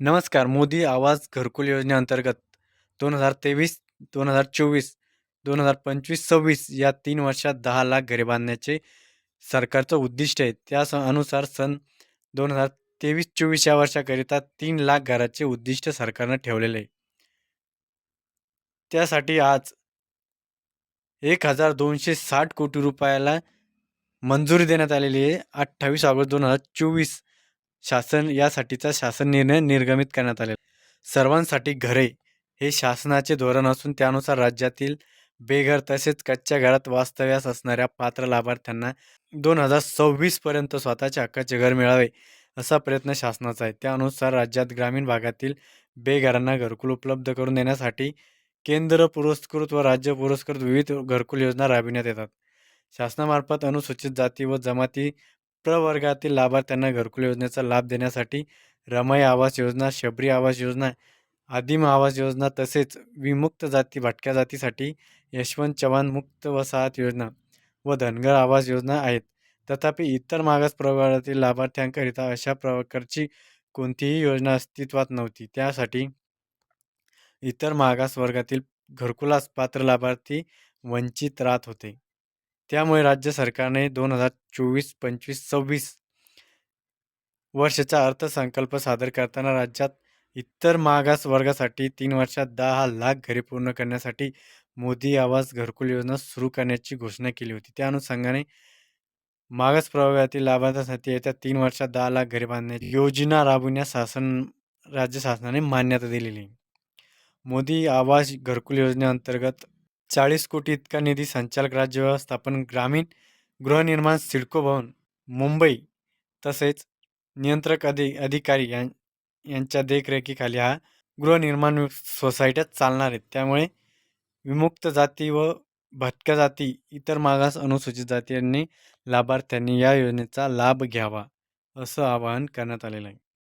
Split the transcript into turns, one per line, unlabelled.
नमस्कार मोदी आवास घरकुल योजनेअंतर्गत दोन हजार तेवीस दोन हजार चोवीस दोन हजार पंचवीस सव्वीस या तीन वर्षात दहा लाख घरे बांधण्याचे सरकारचं उद्दिष्ट आहे. त्या स अनुसार सन दोन हजार तेवीस चोवीस या वर्षाकरिता तीन लाख घराचे उद्दिष्ट सरकारनं ठेवलेलं आहे. त्यासाठी आज एक हजार दोनशे साठ कोटी रुपयाला मंजुरी देण्यात आलेली आहे. अठ्ठावीस ऑगस्ट दोन हजार चोवीस शासन यासाठीचा शासन निर्णय निर्गमित करण्यात आलेला सर्वांसाठी घरे हे शासनाचे धोरण असून त्यानुसार राज्यातील बेघर तसेच कच्च्या घरात वास्तव्यास असणाऱ्या पात्र लाभार्थ्यांना दोन हजार सव्वीसपर्यंत स्वतःच्या हक्काचे घर मिळावे असा प्रयत्न शासनाचा आहे. त्यानुसार राज्यात ग्रामीण भागातील बेघरांना घरकुल उपलब्ध करून देण्यासाठी केंद्र पुरस्कृत व राज्य पुरस्कृत विविध घरकुल योजना राबविण्यात येतात. शासनामार्फत अनुसूचित जाती व जमाती प्रवर्गातील लाभार्थ्यांना घरकुल योजनेचा लाभ देण्यासाठी रमाई आवास योजना शबरी आवास योजना आदिम आवास योजना तसेच विमुक्त जाती भटक्या जातीसाठी यशवंत चव्हाण मुक्त वसाहत योजना व धनगर आवास योजना आहेत. तथापि इतर मागास प्रवर्गातील लाभार्थ्यांकरिता अशा प्रकारची कोणतीही योजना अस्तित्वात नव्हती. त्यासाठी इतर मागास वर्गातील घरकुलास पात्र लाभार्थी वंचित राहत होते. त्यामुळे राज्य सरकारने दोन हजार चोवीस पंचवीस सव्वीस वर्षाचा अर्थसंकल्प सादर करताना राज्यात इतर मागास वर्गासाठी तीन वर्षात दहा लाख घरे पूर्ण करण्यासाठी मोदी आवास घरकुल योजना सुरू करण्याची घोषणा केली होती. त्या अनुषंगाने मागास प्रवर्गातील लाभार्थ्यांसाठी येत्या तीन वर्षात दहा लाख घरे बांधण्याची योजना राबविण्यास शासन राज्य शासनाने मान्यता दिलेली. मोदी आवास घरकुल योजनेअंतर्गत चाळीस कोटी इतका निधी संचालक राज्य व्यवस्थापन ग्रामीण गृहनिर्माण सिडको भवन मुंबई तसेच नियंत्रक अधि अधिकारी यां यांच्या देखरेखीखाली हा गृहनिर्माण सोसायट्या चालणार आहेत. त्यामुळे विमुक्त जाती व भटक्या जाती इतर मागास अनुसूचित जाती यांनी लाभार्थ्यांनी या योजनेचा लाभ घ्यावा असं आवाहन करण्यात आलेलं आहे.